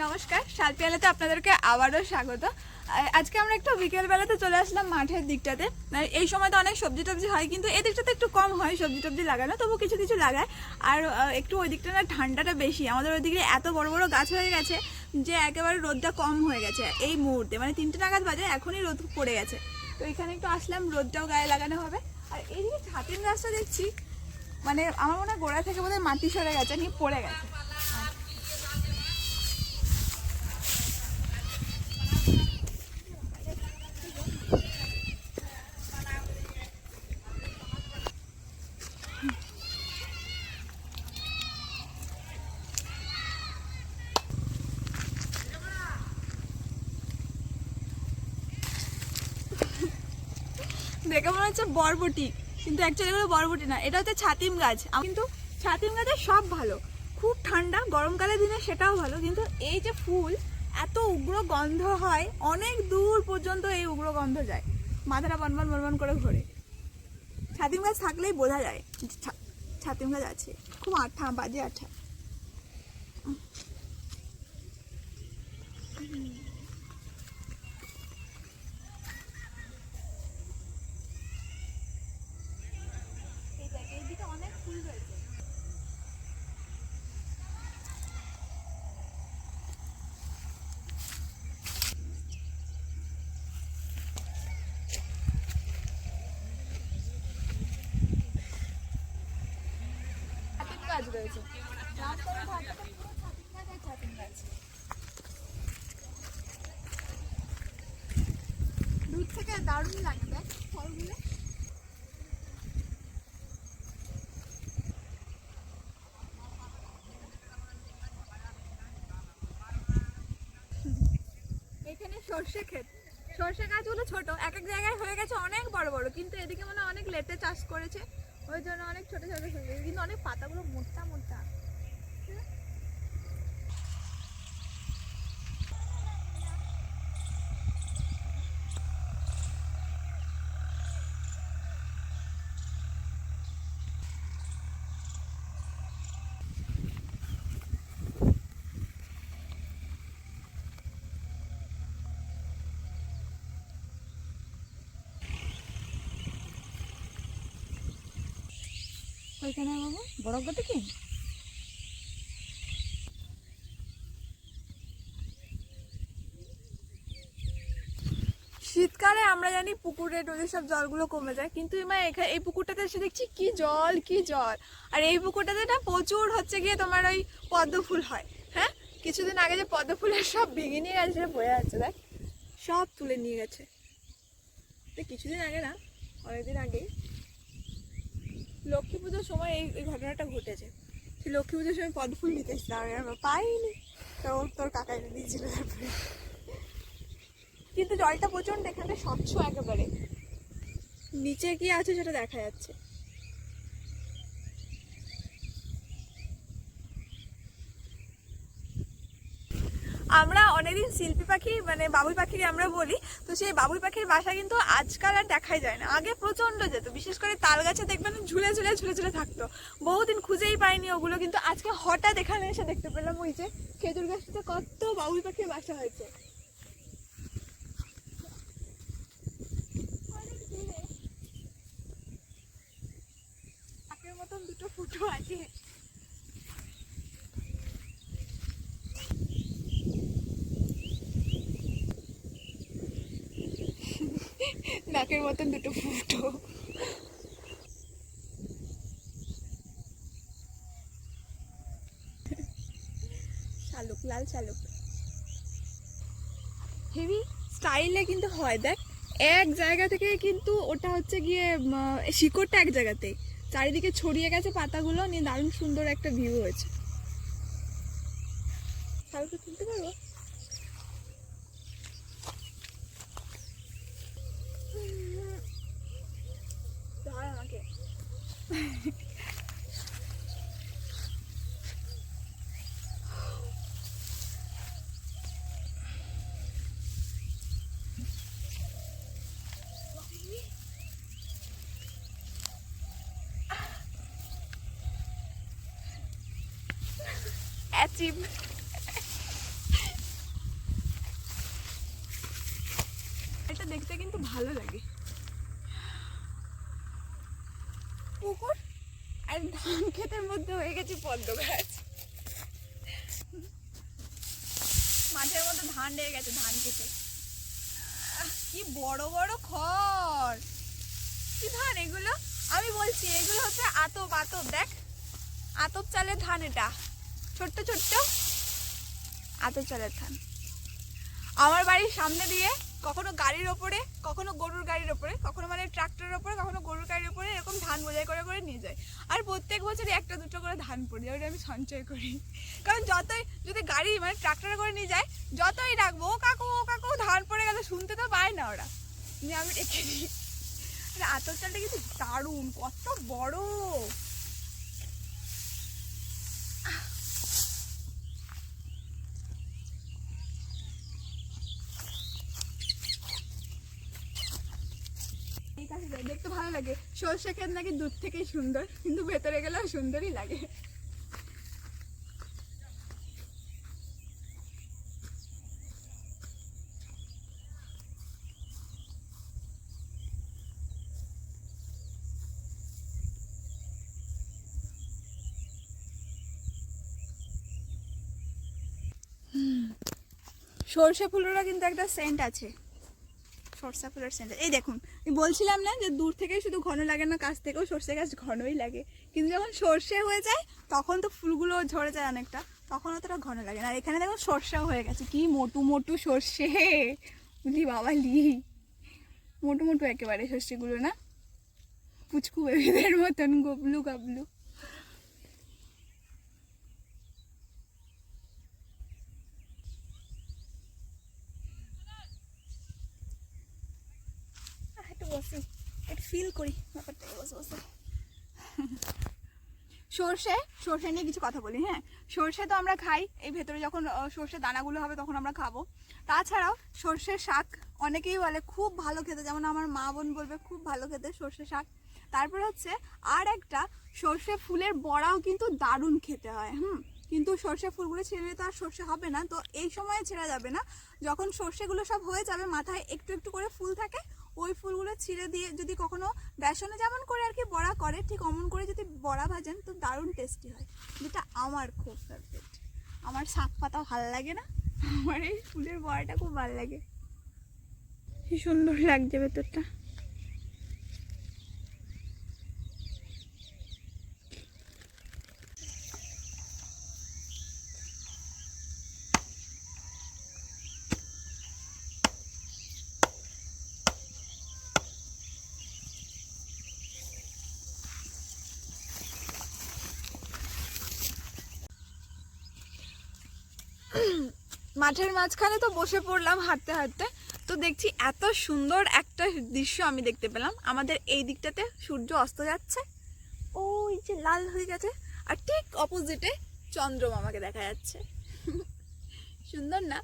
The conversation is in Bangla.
নমস্কার সালপিয়ালাতে আপনাদেরকে আবারও স্বাগত। আজকে আমরা একটু বিকেলবেলাতে চলে আসলাম মাঠের দিকটাতে। এই সময় তো অনেক সবজি টবজি হয়, কিন্তু এই দিকটাতে একটু কম হয় সবজি টবজি লাগানো, তবু কিছু কিছু লাগায়। আর একটু ওই দিকটা না ঠান্ডাটা বেশি। আমাদের ওই দিকে এত বড় বড় গাছ হয়ে গেছে যে একেবারে রোদটা কম হয়ে গেছে এই মুহূর্তে। মানে তিনটে নাগাদ বাজে, এখনই রোদ পড়ে গেছে। তো এখানে একটু আসলাম, রোদটাও গায়ে লাগানো হবে। আর এইদিকে ছাতিম গাছটা দেখছি মানে আমার মনে হয় গোড়া থেকে বোধহয় মাটি সরে গেছে, নিয়ে পড়ে গেছে। দেখে মনে হচ্ছে বরবটি। কিন্তু অ্যাকচুয়ালি এগুলো বরবটি না, এটা হচ্ছে ছাতিম গাছ। কিন্তু ছাতিম গাছের সব ভালো। খুব ঠান্ডা, গরমকালের দিনে সেটাও ভালো। কিন্তু এই যে ফুল, এত উগ্র গন্ধ হয়, অনেক দূর পর্যন্ত এই উগ্র গন্ধ যায়। মাথাটা বনবন বনবন করে ঘোরে। ছাতিম গাছ থাকলেই বোঝা যায় ছাতিম গাছ আছে। খুব আঠা, বাজে আঠা এই দেখ এইদিকে অনেক ফুল রয়েছে ছাতিম গাছ রয়েছে। দূর থেকে দারুণ লাগে ফলগুলো। এখানে সর্ষে ক্ষেত। সর্ষে গাছগুলো ছোট, এক এক জায়গায় হয়ে গেছে অনেক বড় বড় কিন্তু এদিকে মনে হয় অনেক লেটে চাষ করেছে ওই জন্য অনেক ছোট ছোট হয়ে গেছে কিন্তু অনেক পাতাগুলো মোটা মোটা। ওইখানে বাবু বড় কি? শীতকালে আমরা জানি পুকুরে নদীর সব জলগুলো কমে যায়, কিন্তু এমা এখানে এই পুকুরটাতে এসে দেখছি কি জল কি জল। আর এই পুকুরটাতে না প্রচুর হচ্ছে গিয়ে তোমার ওই পদ্ম ফুল হয় হ্যাঁ? কিছুদিন আগে যে পদ্ম ফুলের সব ভেঙে নিয়ে গেছে বয়ে যাচ্ছে, দেখ। সব তুলে নিয়ে গেছে। কিছুদিন আগে না, অনেকদিন আগেই লক্ষ্মী পুজোর সময় এই এই ঘটনাটা ঘটেছে। সে লক্ষ্মী পুজোর সময় পদ্ম ফুল নিতে এসেছিলাম আমি আর পাইনি। তো তোর কাকা এনে দিয়েছিল তারপরে। কিন্তু জলটা প্রচণ্ড এখানে স্বচ্ছ একেবারে। নিচে কি আছে সেটা দেখা যাচ্ছে। আমরা অনেকদিন শিল্পী পাখি মানে বাবুই পাখিকে আমরা বলি, তো সেই বাবুই পাখির বাসা কিন্তু আজকাল আর দেখাই যায় না। আগে প্রচণ্ড যেত, বিশেষ করে তাল গাছে দেখবেন ঝুলে ঝুলে ঝুলে ঝুলে থাকতো। বহুদিন খুঁজেই পাইনি ওগুলো, কিন্তু আজকে হঠাৎ এখানে এসে দেখতে পেলাম ওই যে খেজুর গাছটাতে কত বাবুই পাখির বাসা হয়েছে। মতন দুটো ফুটো আছে। নাকের মতন দুটো ফুটো। শালুক, লাল শালুক। হেভি স্টাইলে কিন্তু হয়, দেখ। এক জায়গা থেকে কিন্তু ওটা হচ্ছে গিয়ে শিকড়টা এক জায়গাতে। চারিদিকে ছড়িয়ে গেছে পাতাগুলো, নিয়ে দারুণ সুন্দর একটা ভিউ হয়েছে। শালুকটা তুলতে পারব? চিপ এটা দেখতে কিন্তু ভালো লাগে। পুকুর আর ধান খেতের মধ্যে হয়ে গেছে পদ্ম গাছ। মাঠের মধ্যে ধান রয়ে গেছে ধান খেতে। কি বড় বড় খড়। কি ধান এগুলো? আমি বলছি, এগুলো হচ্ছে আতপ আতপ। দেখ, আতপ চালের ধান এটা। ছোট্ট ছোট্ট। আতপ চালের ধান আমার বাড়ির সামনে দিয়ে কখনো গাড়ির ওপরে, কখনো গরুর গাড়ির ওপরে, কখনো মানে ট্রাক্টরের ওপরে, কখনো গরুর গাড়ির ওপরে এরকম ধান বোঝাই করে করে নিয়ে যায় আর প্রত্যেক বছরই একটা, দুটো করে ধান পড়ে যায় ওটা আমি সঞ্চয় করি। কারণ যতই যদি গাড়ি মানে ট্রাক্টরে করে নিয়ে যায় যতই ডাকবো ও কাকু ও কাকু, ধান পড়ে গেলে শুনতে তো পায় না ওরা। নিয়ে আমি রেখে দিই আতর চালটা কিন্তু দারুণ, কত বড় এই কাছে যাই, দেখতে ভালো সর্ষে নাকি দূর থেকেই সুন্দর, কিন্তু ভেতরে গেলেও সুন্দরই লাগে। সর্ষে ফুলেরও কিন্তু একটা সেন্ট আছে। সরষা ফুলের সেন্ট এই দেখুন বলছিলাম না যে দূর থেকে শুধু ঘন লাগে না, কাছ থেকেও সর্ষে গাছ ঘনই লাগে। কিন্তু যখন সর্ষে হয়ে যায়, তখন তো ফুলগুলো ঝরে যায় অনেকটা, তখন অতটা ঘন লাগে না। এখানে দেখো সর্ষেও হয়ে গেছে। কি মোটু মোটু সর্ষে। বুঝলি বাবা লি। মোটু মোটু একেবারে সর্ষেগুলো না। পুচকু বেবিদের মতন, গবলু গাবলু আহ, একটু বসি একটু ফিল করি। সর্ষে সর্ষে নিয়ে কিছু কথা বলি হ্যাঁ? সর্ষে তো আমরা খাই, এই ভেতরে যখন সর্ষে দানাগুলো হবে তখন আমরা খাব। তাছাড়াও সর্ষের শাক অনেকেই বলে খুব ভালো খেতে, যেমন আমার মা বোন বলবে খুব ভালো খেতে সর্ষে শাক। তারপর হচ্ছে আর একটা, সর্ষে ফুলের বড়াও কিন্তু দারুণ খেতে হয়, হুম? কিন্তু সর্ষে ফুলগুলো ছেড়ে তো আর সর্ষে হবে না। তো এই সময়ে ছেঁড়া যাবে না। যখন সর্ষেগুলো সব হয়ে যাবে, মাথায় একটু একটু করে ফুল থাকে ওই ফুলগুলো ছিঁড়ে দিয়ে যদি কখনো বেসনে যেমন করে আর কি বড়া করে, ঠিক অমন করে যদি বড়া ভাজেন, তো দারুণ টেস্টি হয়। যেটা আমার খুব ফেভারিট আমার শাক পাতা ভালো লাগে না, আমার এই ফুলের বড়াটা খুব ভালো লাগে। কি সুন্দর লাগছে ভেতরটা। মাঠের মাঝখানে তো বসে পড়লাম হাঁটতে হাঁটতে। তো দেখছি এত সুন্দর একটা দৃশ্য আমি দেখতে পেলাম। আমাদের এই দিকটাতে সূর্য অস্ত যাচ্ছে। ওই যে লাল হয়ে গেছে। আর ঠিক অপোজিটে চন্দ্রমামাকে দেখা যাচ্ছে। সুন্দর না?